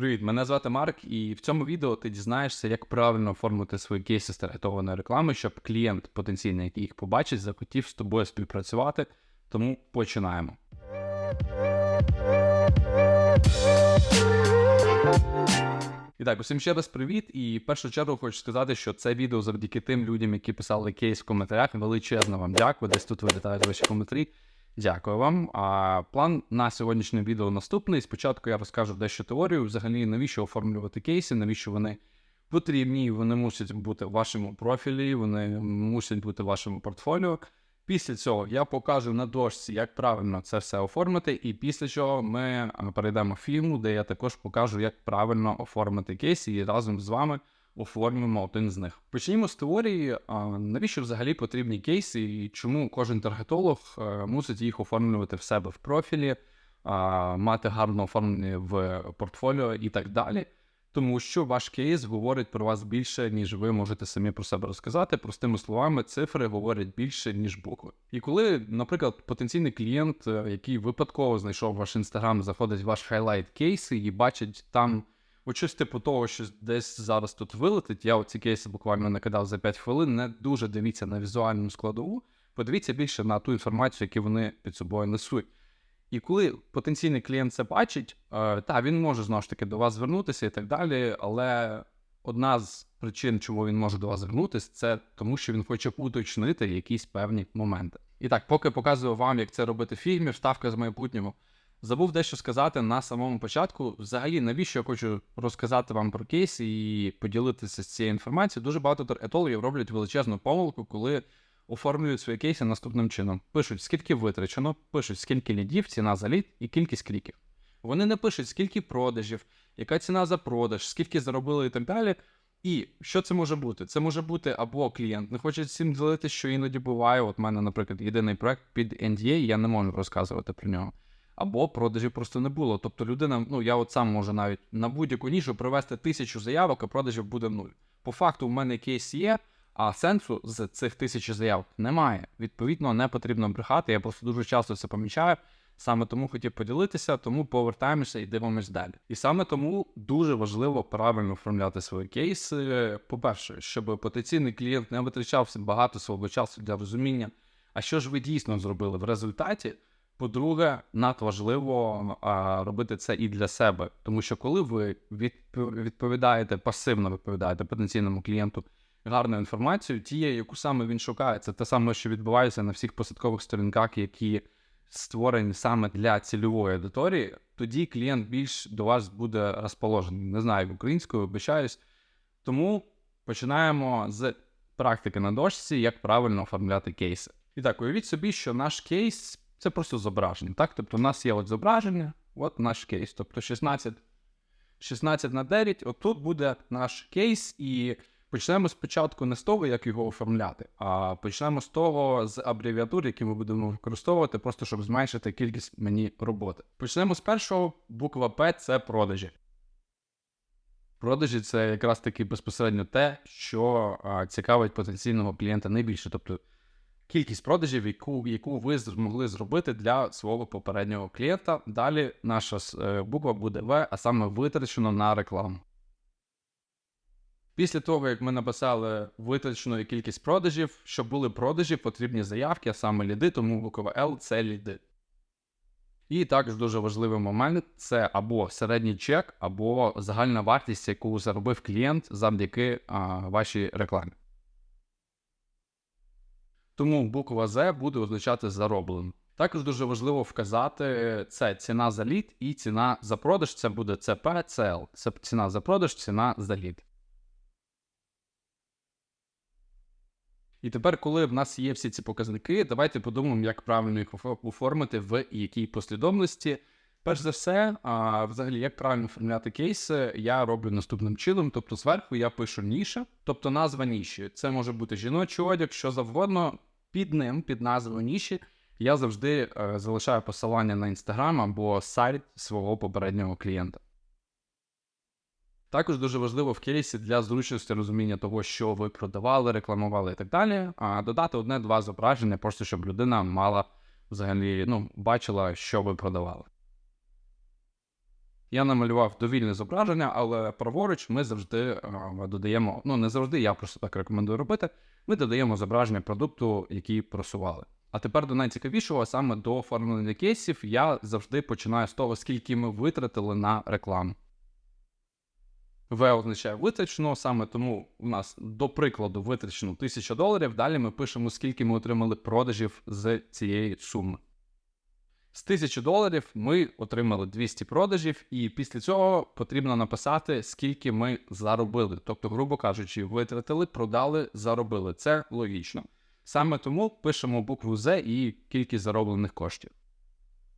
Привіт, мене звати Марк, і в цьому відео ти дізнаєшся, як правильно оформити свої кейси з таргетованої реклами, щоб клієнт потенційний, який їх побачить, захотів з тобою співпрацювати. Тому починаємо. І так, усім ще раз привіт. І в першу чергу хочу сказати, що це відео завдяки тим людям, які писали кейс в коментарях. Величезно вам дякую. Десь тут вилітають ваші коментарі. Дякую вам. А план на сьогоднішнє відео наступний. Спочатку я розкажу дещо теорію. Взагалі, навіщо оформлювати кейси, навіщо вони потрібні, вони мусять бути в вашому профілі, вони мусять бути в вашому портфоліо. Після цього я покажу на дошці, як правильно це все оформити, і після чого ми перейдемо в фільму, де я також покажу, як правильно оформити кейс, і разом з вами оформимо один з них. Почнімо з теорії, навіщо взагалі потрібні кейси, і чому кожен таргетолог е, мусить їх оформлювати в себе в профілі, мати гарно оформлені в портфоліо і так далі. Тому що ваш кейс говорить про вас більше, ніж ви можете самі про себе розказати. Простими словами, цифри говорять більше, ніж букви. І коли, наприклад, потенційний клієнт, е, який випадково знайшов ваш інстаграм, заходить в ваш хайлайт кейси і бачить там от щось типу того, що десь зараз тут вилетить. Я оці кейси буквально накидав за 5 хвилин. Не дуже дивіться на візуальну складову, подивіться більше на ту інформацію, яку вони під собою несуть. І коли потенційний клієнт це бачить, е, та він може знову ж таки до вас звернутися і так далі. Але одна з причин, чому він може до вас звернутися, це тому, що він хоче уточнити якісь певні моменти. І так, поки показую вам, як це робити в фільмі, вставка з майбутнього. Забув дещо сказати на самому початку. Взагалі, навіщо я хочу розказати вам про кейс і поділитися з цією інформацією. Дуже багато етологів роблять величезну помилку, коли оформлюють свої кейси наступним чином. Пишуть, скільки витрачено, пишуть, скільки лідів, ціна за лід і кількість кліків. Вони не пишуть, скільки продажів, яка ціна за продаж, скільки заробили і так далі. І що це може бути? Це може бути або клієнт не хоче цим ділитися, що іноді буває. От в мене, наприклад, єдиний проект під NDA, я не можу розказувати про нього. Або продажів просто не було. Тобто людина, ну я от сам можу навіть на будь-яку нішу привести тисячу заявок, а продажів буде нуль. По факту, в мене кейс є, а сенсу з цих тисяч заяв немає. Відповідно, не потрібно брехати. Я просто дуже часто це помічаю. Саме тому хотів поділитися, тому повертаємося і дивимось далі. І саме тому дуже важливо правильно оформляти свої кейси. По-перше, щоб потенційний клієнт не витрачав багато свого часу для розуміння, а що ж ви дійсно зробили в результаті. По-друге, надважливо а, робити це і для себе, тому що коли ви відповідаєте пасивно відповідаєте потенційному клієнту гарну інформацію, тією, яку саме він шукає, це те саме, що відбувається на всіх посадкових сторінках, які створені саме для цільової аудиторії, тоді клієнт більш до вас буде розположений. Не знаю українською, обичаюсь. Тому починаємо з практики на дошці, як правильно оформляти кейси. І так, уявіть собі, що наш кейс це просто зображення. Так? Тобто, у нас є от зображення, от наш кейс. Тобто 16 16 на 9, отут буде наш кейс, і Почнемо спочатку не з того, як його оформляти, а почнемо з того, з абревіатур, які ми будемо використовувати, просто щоб зменшити кількість мені роботи. Почнемо з першого, буква П це продажі. Продажі це якраз таки безпосередньо те, що а, цікавить потенційного клієнта найбільше. Тобто кількість продажів, яку яку ви змогли зробити для свого попереднього клієнта. Далі наша е, буква буде В, а саме витрачено на рекламу. Після того, як ми написали витрачену кількість продажів, щоб були продажі, потрібні заявки, а саме ліди, тому буква L це ліди. І також дуже важливий момент це або середній чек, або загальна вартість, яку заробив клієнт завдяки а, вашій рекламі. Тому буква Z буде означати зароблено. Також дуже важливо вказати це ціна за лід і ціна за продаж. Це буде CP, CL. Це ціна за продаж, ціна за лід. І тепер, коли в нас є всі ці показники, давайте подумаємо, як правильно їх оформити в якій послідовності. Перш за все, а, взагалі, як правильно оформляти кейси, я роблю наступним чином. Тобто, зверху я пишу ніша, тобто назва ніші. Це може бути жіночий одяг, що завгодно. Під ним, під назвою ніші, я завжди е, залишаю посилання на інстаграм або сайт свого попереднього клієнта. Також дуже важливо в кейсі для зручності розуміння того, що ви продавали, рекламували і так далі, а додати одне-два зображення, просто щоб людина мала взагалі ну, бачила, що ви продавали. Я намалював довільне зображення, але праворуч ми завжди е, додаємо, ну не завжди, я просто так рекомендую робити. Ми додаємо зображення продукту, який просували. А тепер до найцікавішого, саме до оформлення кейсів, я завжди починаю з того, скільки ми витратили на рекламу. В означає витрачено, саме тому у нас, до прикладу, витрачено 1000 доларів. Далі ми пишемо, скільки ми отримали продажів з цієї суми. З 1000 доларів ми отримали 200 продажів, і після цього потрібно написати, скільки ми заробили. Тобто, грубо кажучи, витратили, продали, заробили. Це логічно. Саме тому пишемо букву З і кількість зароблених коштів.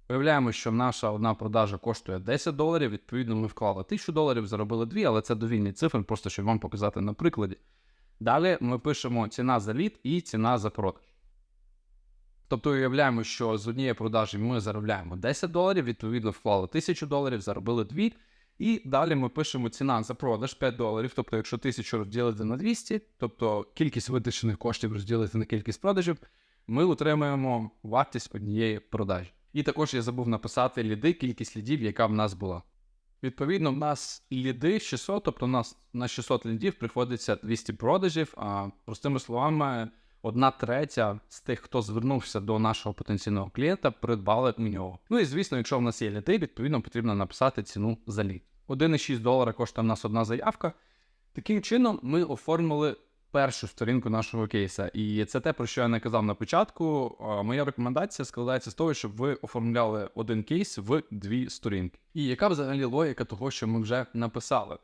Виявляємо, що наша одна продажа коштує 10 доларів. Відповідно, ми вклали 1000 доларів, заробили 2, але це довільні цифри, просто щоб вам показати на прикладі. Далі ми пишемо ціна за лід і ціна за продаж. Тобто уявляємо, що з однієї продажі ми заробляємо 10 доларів, відповідно, вклали 1000 доларів, заробили 2. І далі ми пишемо ціна за продаж 5 доларів. Тобто, якщо 1000 розділити на 200, тобто кількість витрачених коштів розділити на кількість продажів, ми отримаємо вартість однієї продажі. І також я забув написати ліди, кількість лідів, яка в нас була. Відповідно, в нас ліди 600, тобто у нас на 600 лідів приходиться 200 продажів, а простими словами, одна третя з тих, хто звернувся до нашого потенційного клієнта, придбали у нього. Ну і звісно, якщо в нас є ліди, відповідно потрібно написати ціну за лід. 1,6 долара коштує в нас одна заявка. Таким чином, ми оформили першу сторінку нашого кейса. І це те, про що я не казав на початку. Моя рекомендація складається з того, щоб ви оформляли один кейс в дві сторінки. І яка взагалі логіка того, що ми вже написали?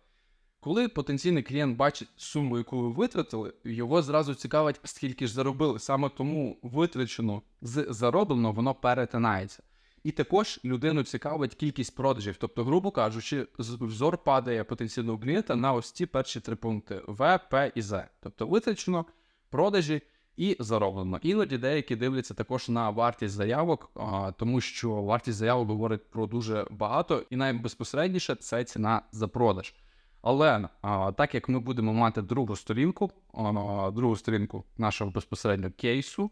Коли потенційний клієнт бачить суму, яку ви витратили, його зразу цікавить, скільки ж заробили. Саме тому витрачено з зароблено воно перетинається. І також людину цікавить кількість продажів. Тобто, грубо кажучи, взор падає потенційного клієнта на ось ці перші три пункти: В, П і З. Тобто витрачено, продажі і зароблено. Іноді деякі дивляться також на вартість заявок, тому що вартість заявок говорить про дуже багато, і найбезпосередніше це ціна за продаж. Але а, так як ми будемо мати другу сторінку, а, другу сторінку нашого безпосередньо кейсу,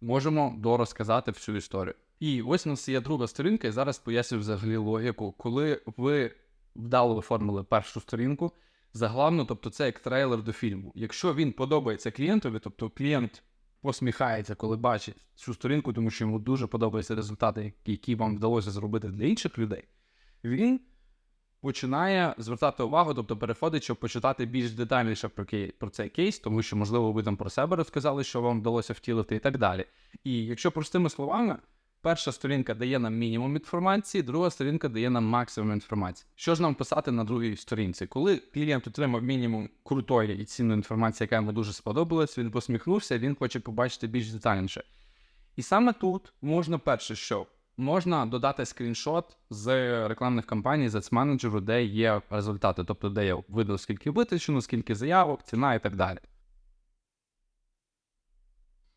можемо дорозказати всю історію. І ось у нас є друга сторінка, і зараз поясню взагалі логіку. Коли ви вдало оформили першу сторінку, заглавно, тобто це як трейлер до фільму. Якщо він подобається клієнтові, тобто клієнт посміхається, коли бачить цю сторінку, тому що йому дуже подобаються результати, які вам вдалося зробити для інших людей, він починає звертати увагу, тобто переходить, щоб почитати більш детальніше про кей, про цей кейс, тому що, можливо, ви там про себе розказали, що вам вдалося втілити, і так далі. І якщо простими словами. Перша сторінка дає нам мінімум інформації, друга сторінка дає нам максимум інформації. Що ж нам писати на другій сторінці? Коли клієнт отримав мінімум крутої і цінної інформації, яка йому дуже сподобалась, він посміхнувся, він хоче побачити більш детальніше. І саме тут можна перше, що можна додати скріншот з рекламних кампаній, з менеджеру, де є результати, тобто де є видно, скільки витрачено, скільки заявок, ціна і так далі.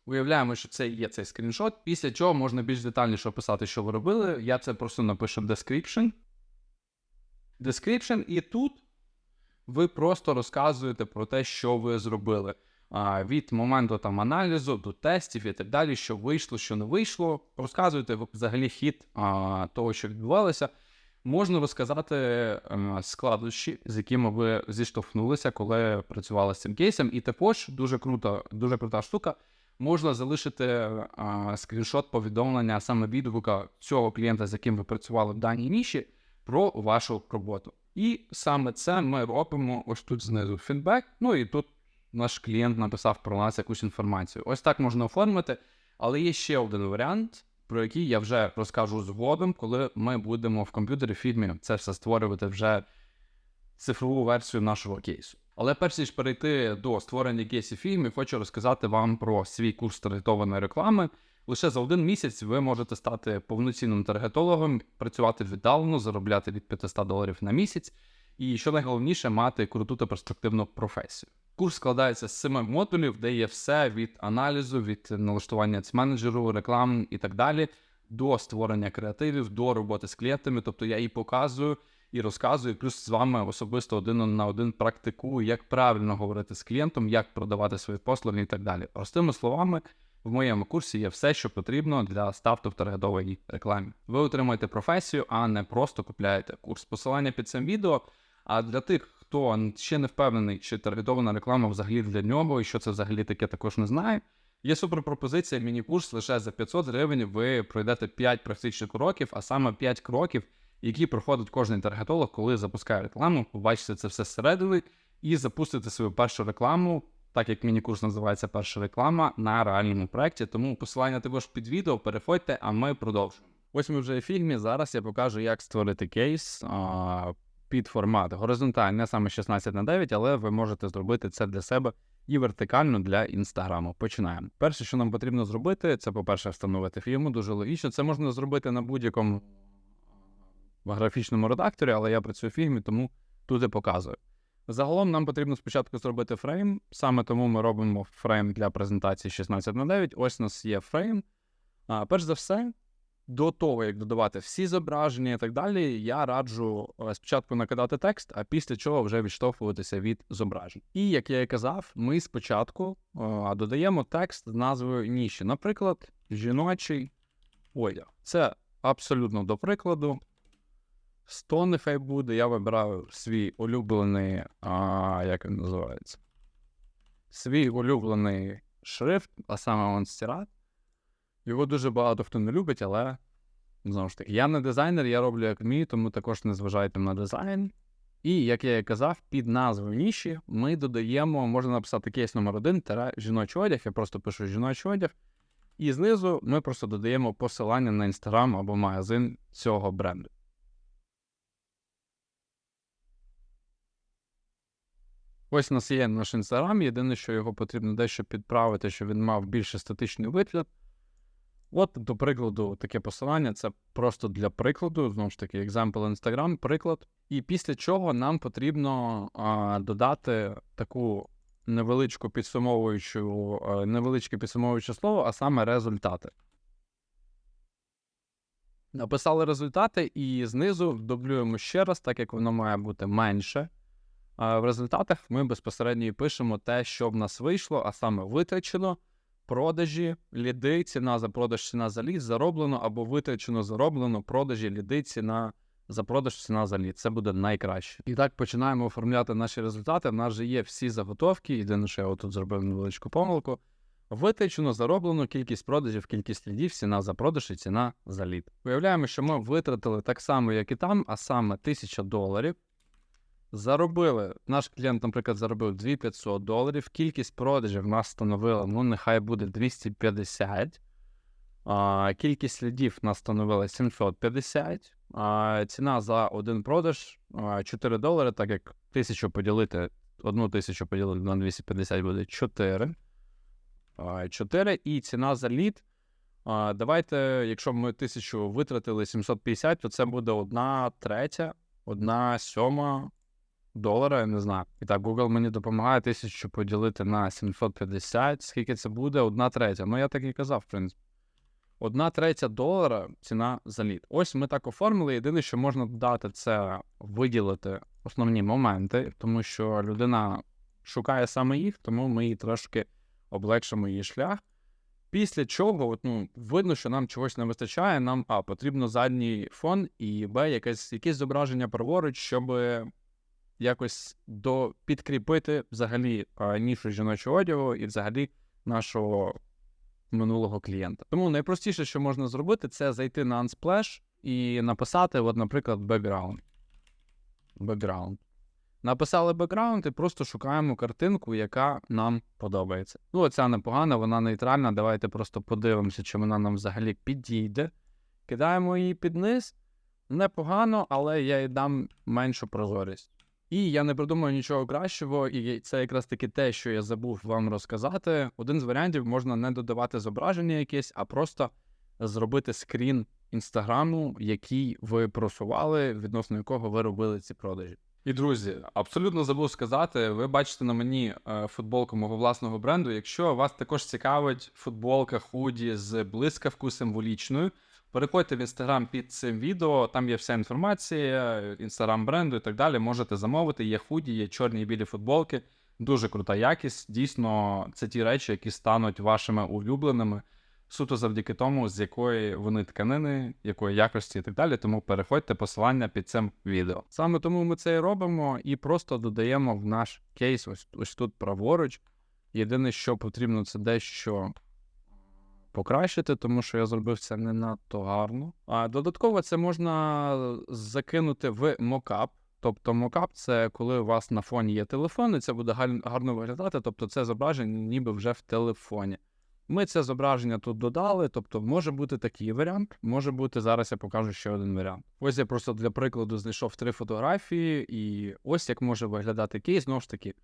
Уявляємо, що це є цей скріншот, після чого можна більш детальніше описати, що ви робили. Я це просто напишу description. Description, і тут ви просто розказуєте про те, що ви зробили. Від моменту там аналізу до тестів і так далі, що вийшло, що не вийшло. Розказуєте взагалі хід того, що відбувалося. Можна розказати складнощі, з якими ви зіштовхнулися, коли працювали з цим кейсом. І також дуже крута, дуже крута штука можна залишити скріншот повідомлення саме відгука цього клієнта, з яким ви працювали в даній ніші, про вашу роботу. І саме це ми робимо ось тут знизу фідбек. Ну і тут наш клієнт написав про нас якусь інформацію. Ось так можна оформити, але є ще один варіант. Про який я вже розкажу згодом, коли ми будемо в комп'ютері фільмі це все створювати вже цифрову версію нашого кейсу. Але перш ніж перейти до створення кейсів фільмів, хочу розказати вам про свій курс таргетованої реклами. Лише за один місяць ви можете стати повноцінним таргетологом, працювати віддалено, заробляти від 500 доларів на місяць, і що найголовніше, мати круту та перспективну професію. Курс складається з семи модулів, де є все від аналізу, від налаштування менеджеру, реклам і так далі, до створення креативів, до роботи з клієнтами. Тобто я і показую і розказую, плюс з вами особисто один на один практикую, як правильно говорити з клієнтом, як продавати свої послуги і так далі. Простими словами, В моєму курсі є все, що потрібно для старту в таргетовій рекламі. Ви отримаєте професію, а не просто купляєте курс. Посилання під цим відео. А для тих, хто ще не впевнений, чи таргетована реклама взагалі для нього, і що це взагалі таке, також не знає. Є суперпропозиція, міні-курс лише за 500 гривень. Ви пройдете 5 практичних уроків, а саме 5 кроків, які проходить кожен таргетолог, коли запускає рекламу. Побачите це все зсередини і запустите свою першу рекламу, так як міні-курс називається перша реклама на реальному проєкті. Тому посилання також під відео. Переходьте, а ми продовжуємо. Ось ми вже в фільмі. Зараз я покажу, як створити кейс під формат горизонтальний, саме 16 на 9, але ви можете зробити це для себе і вертикально для інстаграму. Починаємо. Перше, що нам потрібно зробити, це, по-перше, встановити фірму. Дуже логічно. Це можна зробити на будь-якому графічному редакторі, але я працюю в фірмі, тому тут і показую. Загалом нам потрібно спочатку зробити фрейм, саме тому ми робимо фрейм для презентації 16 на 9. Ось у нас є фрейм. А, перш за все, до того, як додавати всі зображення і так далі, я раджу е, спочатку накидати текст, а після чого вже відштовхуватися від зображень. І як я і казав, ми спочатку е, додаємо текст з назвою ніші. Наприклад, жіночий одяг. Це абсолютно до прикладу. 100 нехай буде, я вибираю свій улюблений, а, як він називається? Свій улюблений шрифт, а саме Монстірат. Його дуже багато хто не любить, але знову ж таки, я не дизайнер, я роблю як вмію, тому також не зважайте на дизайн. І, як я і казав, під назвою ніші ми додаємо, можна написати кейс номер 1 тире жіночий одяг. Я просто пишу жіночий одяг. І знизу ми просто додаємо посилання на інстаграм або магазин цього бренду. Ось у нас є наш інстаграм. Єдине, що його потрібно дещо підправити, щоб він мав більш естетичний вигляд. От, до прикладу, таке посилання це просто для прикладу, знову ж таки, example Instagram, приклад. І після чого нам потрібно а, додати таку невеличку підсумовуючу, а, невеличке підсумовуюче слово, а саме результати. Написали результати, і знизу дублюємо ще раз, так як воно має бути менше. А в результатах ми безпосередньо пишемо те, що в нас вийшло, а саме витрачено, продажі, ліди, ціна за продаж, ціна за лід, зароблено або витрачено, зароблено, продажі, ліди, ціна за продаж, ціна за лід. Це буде найкраще. І так починаємо оформляти наші результати. В нас вже є всі заготовки. Єдине, що я отут зробив невеличку помилку. Витрачено, зароблено, кількість продажів, кількість лідів, ціна за продаж і ціна за лід. Уявляємо, що ми витратили так само, як і там, а саме 1000 доларів. Заробили, наш клієнт, наприклад, заробив 2500 доларів. Кількість продажів в нас становила, ну, нехай буде 250. А, Кількість слідів нас становила 750. А, Ціна за один продаж 4 долари, так як 1000 поділити, одну тисячу поділити на 250 буде 4. А, 4. І ціна за лід. Давайте, якщо ми 1000 витратили 750, то це буде одна третя, одна сьома долара, я не знаю. І так, Google мені допомагає тисячу поділити на 750. Скільки це буде? Одна третя. Ну, я так і казав, в принципі. Одна третя долара ціна за лід. Ось ми так оформили. Єдине, що можна додати, це виділити основні моменти, тому що людина шукає саме їх, тому ми їй трошки облегшимо її шлях. Після чого, от, ну, видно, що нам чогось не вистачає. Нам а, потрібно задній фон, і Б, якесь, якесь зображення праворуч, щоб якось до підкріпити взагалі нішу жіночого одягу і взагалі нашого минулого клієнта. Тому найпростіше, що можна зробити, це зайти на Unsplash і написати, от, наприклад, background. Background. Написали бекграунд і просто шукаємо картинку, яка нам подобається. Ну, оця непогана, вона нейтральна. Давайте просто подивимося, чи вона нам взагалі підійде. Кидаємо її під низ. Непогано, але я їй дам меншу прозорість. І я не придумаю нічого кращого, і це якраз таки те, що я забув вам розказати. Один з варіантів можна не додавати зображення якесь, а просто зробити скрін інстаграму, який ви просували, відносно якого ви робили ці продажі. І друзі, абсолютно забув сказати, ви бачите на мені е, футболку мого власного бренду. Якщо вас також цікавить футболка худі з блискавку символічною, переходьте в інстаграм під цим відео, там є вся інформація, інстаграм бренду і так далі. Можете замовити. Є худі, є чорні і білі футболки. Дуже крута якість. Дійсно, це ті речі, які стануть вашими улюбленими, суто завдяки тому, з якої вони тканини, якої якості і так далі. Тому переходьте посилання під цим відео. Саме тому ми це і робимо, і просто додаємо в наш кейс, ось, ось тут праворуч. Єдине, що потрібно, це дещо покращити, тому що я зробив це не надто гарно. А додатково це можна закинути в мокап. Тобто мокап це коли у вас на фоні є телефон, і це буде гарно виглядати. Тобто це зображення ніби вже в телефоні. Ми це зображення тут додали, тобто може бути такий варіант, може бути зараз я покажу ще один варіант. Ось я просто для прикладу знайшов три фотографії, і ось як може виглядати кейс. Знову ж таки,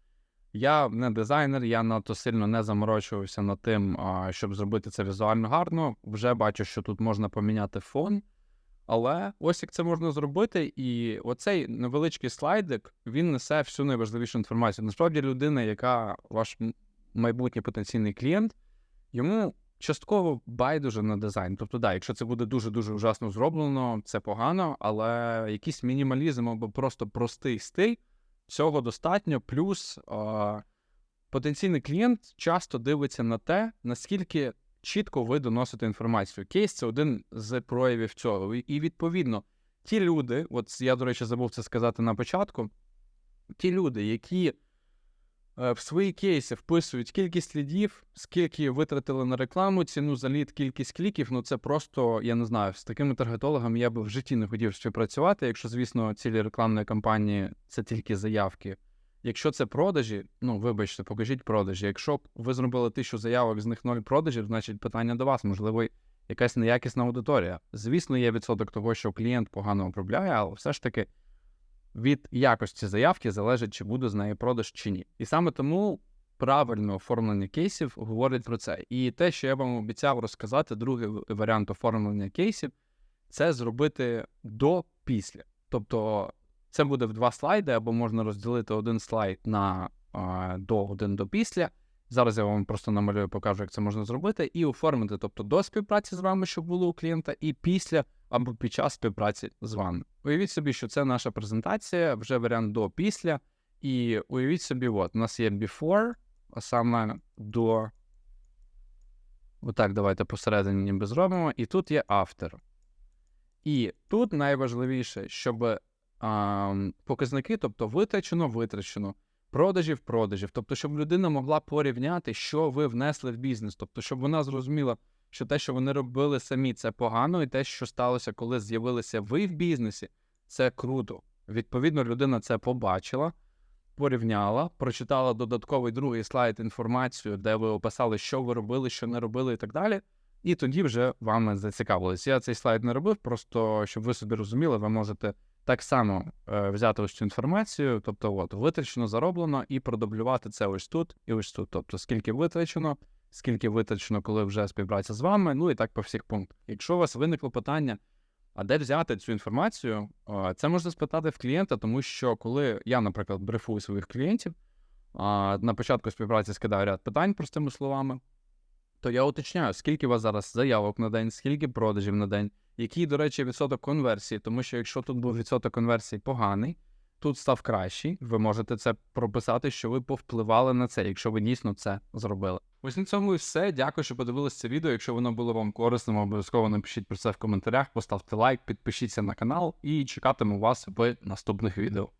я не дизайнер, я надто сильно не заморочувався над тим, щоб зробити це візуально гарно. Вже бачу, що тут можна поміняти фон. Але ось як це можна зробити, і оцей невеличкий слайдик він несе всю найважливішу інформацію. Насправді, людина, яка ваш майбутній потенційний клієнт, йому частково байдуже на дизайн. Тобто, да, якщо це буде дуже дуже ужасно зроблено, це погано, але якийсь мінімалізм або просто простий стиль цього достатньо. Плюс а, потенційний клієнт часто дивиться на те, наскільки чітко ви доносите інформацію. Кейс це один з проявів цього. І відповідно, ті люди, от я, до речі, забув це сказати на початку, ті люди, які в свої кейси вписують кількість лідів, скільки витратили на рекламу, ціну за лід, кількість кліків, ну це просто, я не знаю, з такими таргетологами я би в житті не хотів співпрацювати, якщо, звісно, цілі рекламної кампанії це тільки заявки. Якщо це продажі, ну вибачте, покажіть продажі. Якщо ви зробили тисячу заявок, з них ноль продажів, значить питання до вас, можливо, якась неякісна аудиторія. Звісно, є відсоток того, що клієнт погано управляє, але все ж таки від якості заявки залежить, чи буде з неї продаж чи ні. І саме тому правильне оформлення кейсів говорить про це. І те, що я вам обіцяв розказати, другий варіант оформлення кейсів, це зробити до після. Тобто це буде в два слайди, або можна розділити один слайд на до, один до після. Зараз я вам просто намалюю, покажу, як це можна зробити, і оформити, тобто до співпраці з вами, щоб було у клієнта, і після або під час співпраці з вами. Уявіть собі, що це наша презентація, вже варіант до після. І уявіть собі, от у нас є before, а саме до. Отак, давайте посередині ніби зробимо. І тут є after. І тут найважливіше, щоб а, показники, тобто витрачено, витрачено, продажів, продажів. Тобто, щоб людина могла порівняти, що ви внесли в бізнес. Тобто, щоб вона зрозуміла, що те, що вони робили самі, це погано, і те, що сталося, коли з'явилися ви в бізнесі, це круто. Відповідно, людина це побачила, порівняла, прочитала додатковий другий слайд інформацію, де ви описали, що ви робили, що не робили, і так далі. І тоді вже вами зацікавились. Я цей слайд не робив, просто щоб ви собі розуміли, ви можете так само е, взяти ось цю інформацію, тобто, от витрачено, зароблено, і продублювати це ось тут і ось тут. Тобто, скільки витрачено, скільки витрачено, коли вже співпраця з вами, ну і так по всіх пунктах. Якщо у вас виникло питання, а де взяти цю інформацію, це можна спитати в клієнта, тому що коли я, наприклад, брифую своїх клієнтів, на початку співпраці скидаю ряд питань простими словами, то я уточняю, скільки у вас зараз заявок на день, скільки продажів на день, який, до речі, відсоток конверсії, тому що якщо тут був відсоток конверсії поганий, тут став кращий, ви можете це прописати, що ви повпливали на це, якщо ви дійсно це зробили. Ось на цьому і все. Дякую, що подивилися це відео. Якщо воно було вам корисним, обов'язково напишіть про це в коментарях, поставте лайк, підпишіться на канал і чекатиму вас в наступних відео.